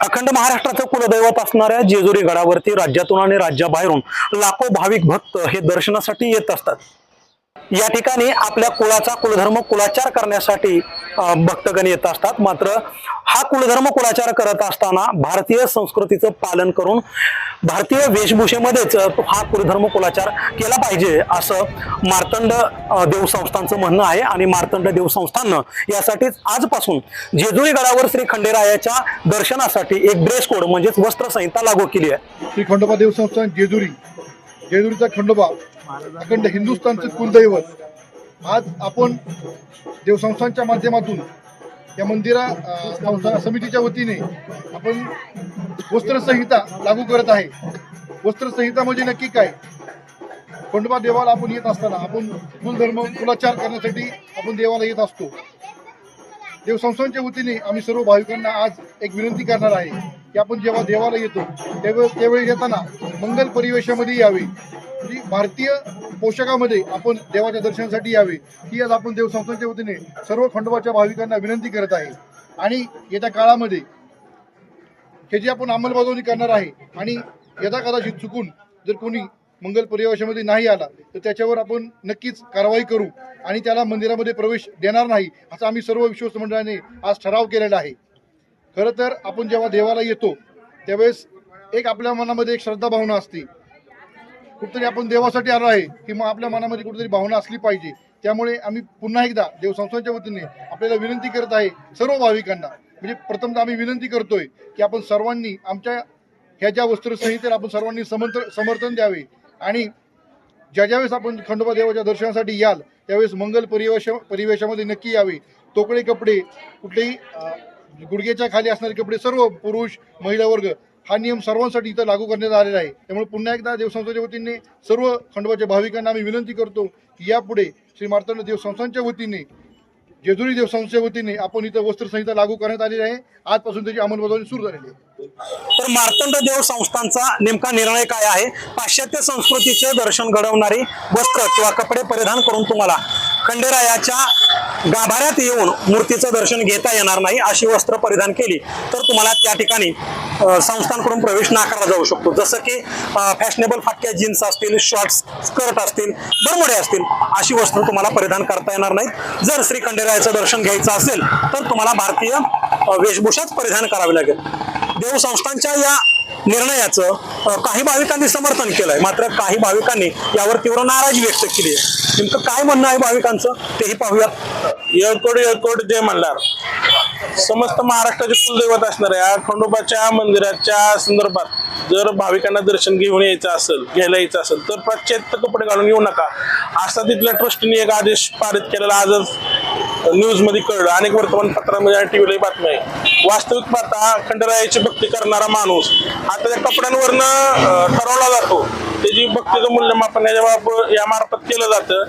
अखंड महाराष्ट्राचं कुलदैवत असणाऱ्या जेजुरी गडावरती राज्यातून आणि राज्याबाहेरून लाखो भाविक भक्त हे दर्शनासाठी येत असतात. या ठिकाणी आपल्या कुळाचा कुलधर्म कुलाचार करण्यासाठी भक्तगण येत असतात. मात्र हा कुलधर्म कुलाचार करत असताना भारतीय संस्कृतीचं पालन करून भारतीय वेशभूषेमध्येच हा कुलधर्म कुलाचार केला पाहिजे असं मार्तंड देवसंस्थांचं देव संस्थांचं म्हणणं आहे. आणि मार्तंड देवसंस्थानं यासाठीच आजपासून जेजुरी गडावर श्री खंडेरायाच्या दर्शनासाठी एक ड्रेस कोड म्हणजेच वस्त्रसंहिता लागू केली आहे. श्री खंडोबा देव संस्थान जेजुरी. जेजुरीचा खंडोबा अखंड हिंदुस्थानचे कुलदैवत. आज आपण देवसंस्थांच्या माध्यमातून या मंदिरा संस्था समितीच्या वतीने आपण वस्त्रसंहिता लागू करत आहे. वस्त्रसंहिता म्हणजे नक्की काय? खंडोबा देवाला आपण येत असताना आपण कुलधर्म कुलाचार करण्यासाठी आपण देवाला येत असतो. देवसंस्थांच्या वतीने आम्ही सर्व भाविकांना आज एक विनंती करणार आहे की आपण जेव्हा देवाला येतो त्यावेळी त्यावेळी येताना मंगल परिवेशामध्ये यावे. जी भारतीय पोषाखामध्ये आपण देवाच्या दर्शनासाठी यावे. ही आज आपण देवसंस्थांच्या वतीने सर्व खंडोबाच्या भाविकांना विनंती करत आहे. आणि येत्या काळामध्ये हे जी आपण अंमलबजावणी करणार आहे आणि यदा कदाचित चुकून जर कोणी मंगल परिवेशामध्ये नाही आला तर त्याच्यावर आपण नक्कीच कारवाई करू आणि त्याला मंदिरामध्ये प्रवेश देणार नाही असा आम्ही सर्व विश्वस्त मंडळाने आज ठराव केलेला आहे. खरं तर आपण जेव्हा देवाला येतो त्यावेळेस एक आपल्या मनामध्ये एक श्रद्धा भावना असते. कुठतरी आपण देवासाठी आलो आहे की मग आपल्या मनामध्ये कुठेतरी भावना असली पाहिजे. त्यामुळे आम्ही पुन्हा एकदा देवसंस्थांच्या वतीने आपल्याला विनंती करत आहे सर्व भाविकांना. म्हणजे प्रथमतः आम्ही विनंती करतोय की आपण सर्वांनी आमच्या ह्या ज्या वस्त्रसंहितेला आपण सर्वांनी समंत्र समर्थन द्यावे. आणि ज्या ज्यावेळेस आपण खंडोबा देवाच्या दर्शनासाठी याल त्यावेळेस मंगल परिवेश परिवेशामध्ये नक्की यावे. तोकडे कपडे कुठलेही गुडघ्याच्या खाली असणारे कपडे सर्व पुरुष महिला वर्ग हा नियम सर्वांसाठी इथं लागू करण्यात आलेला आहे. त्यामुळे पुन्हा एकदा देवसंस्थेच्या वतीने सर्व खंडोबाच्या भाविकांना आम्ही विनंती करतो की यापुढे श्री मार्तंड देवसंस्थांच्या वतीने जेजुरी देवसंस्थेच्या वतीने आपण इथं वस्त्रसंहिता लागू करण्यात आलेली आहे. आजपासून त्याची अंमलबजावणी सुरू झालेली आहे. तर मार्तंड देव संस्थांचा नेमका निर्णय काय आहे? पाश्चात्य संस्कृतीचे दर्शन घडवणारी वस्त्र किंवा कपडे परिधान करून तुम्हाला खंडेरायाच्या गाभाऱ्यात येऊन मूर्तीचं दर्शन घेता येणार नाही अशी वस्त्र परिधान केली तर तुम्हाला त्या ठिकाणी संस्थांकडून प्रवेश नाकारला जाऊ शकतो. जसं की फॅशनेबल फाटक्या जीन्स असतील शॉर्ट्स स्कर्ट असतील बरमुडे असतील अशी वस्त्र तुम्हाला परिधान करता येणार नाहीत. जर श्री खंडेरायाचं दर्शन घ्यायचं असेल तर तुम्हाला भारतीय वेशभूषाच परिधान करावी लागेल. देवसंस्थांच्या या निर्णयाचं काही भाविकांनी समर्थन केलंय. मात्र काही भाविकांनी यावर तीव्र नाराजी व्यक्त केली आहे. नेमकं काय म्हणणं आहे भाविकांचं? तेही पाहूयात. येळकोट येळकोट जय म्हणणार. समस्त महाराष्ट्राचे कुलदैवत असणाऱ्या खंडोबाच्या मंदिराच्या संदर्भात जर भाविकांना दर्शन घेऊन यायचं असेल घ्यायला यायचं असेल तर पाश्चात्य कपडे घालून येऊ नका. असा तिथल्या ट्रस्टीने एक आदेश पारित केलेला आजच न्यूजमध्ये कळलं. अनेक वर्तमानपत्रामध्ये आणि टीव्हीला बातम्या आहे. वास्तविक पाहता खंडरायाची भक्ती करणारा माणूस हा त्याच्या कपड्यांवरनं ठरवला जातो. त्याची भक्तीचं मूल्यमापन याच्या बाब- या मार्फत केलं जातं.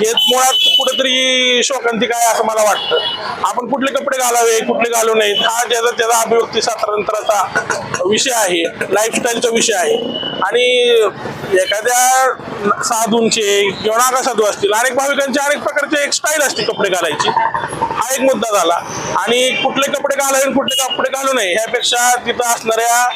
हे मुळात कुठेतरी शोकांतिक आहे असं मला वाटतं. आपण कुठले कपडे घालावे कुठले घालू नयेत हा ज्याचा त्याचा अभिव्यक्ती स्वातंत्र्याचा विषय आहे लाईफस्टाईलचा विषय आहे. आणि एखाद्या साधूंचे किंवा नागा साधू असतील अनेक भाविकांचे अनेक प्रकारचे एक स्टाईल असते कपडे घालायची. हा एक मुद्दा झाला. आणि कुठले कपडे घालावे आणि कुठले कपडे घालू नये ह्यापेक्षा तिथं असणाऱ्या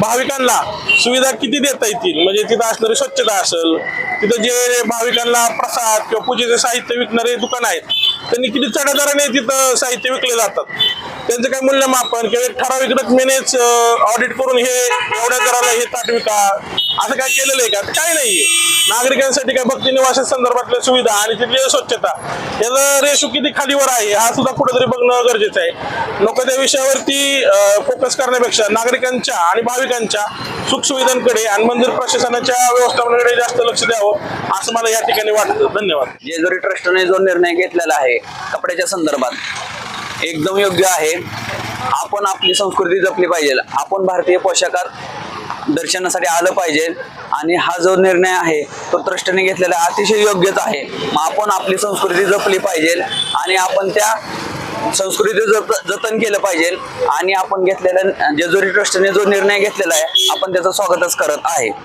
भाविकांना सुविधा किती देता येतील? म्हणजे तिथं असणारी स्वच्छता असेल तिथं जे भाविकांना प्रसाद किंवा पूजेचे साहित्य विकणारे दुकान आहेत त्यांनी किती चढ्या दराने तिथं साहित्य विकले जातात. त्यांचं काय मूल्यमापन किंवा ठराविक रकमेनेच ऑडिट करून हे एवढ्या दराला हे ताटवी का असं काय केलेलं आहे का? काही नाहीये. नागरिकांसाठी काय भक्ती निवासा संदर्भातल्या सुविधा आणि तिथली स्वच्छता याचं रेशो किती खालीवर आहे हा सुद्धा कुठेतरी बघणं गरजेचं आहे. लोक त्या विषयावरती फोकस करण्यापेक्षा नागरिकांच्या आणि भाविकांच्या सुखसुविधांकडे आणि मंदिर प्रशासनाच्या व्यवस्थापनाकडे जास्त लक्ष द्यावं असं मला या ठिकाणी वाटतं. धन्यवाद. जेजुरी ट्रस्टने जो निर्णय घेतलेला आहे कपड्याच्या संदर्भात एकदम योग्य आहे. आपण आपली संस्कृती जपली पाहिजे. आपण भारतीय पोशाखात दर्शनासाठी आलं पाहिजे. आणि हा जो निर्णय आहे तो ट्रस्टने घेतलेला अतिशय योग्यच आहे. मग आपण आपली संस्कृती जपली पाहिजे. आणि आपण त्या संस्कृती जप जतन केलं पाहिजे. आणि आपण घेतलेल्या जेजुरी ट्रस्टने जो निर्णय घेतलेला आहे आपण त्याचं स्वागतच करत आहे.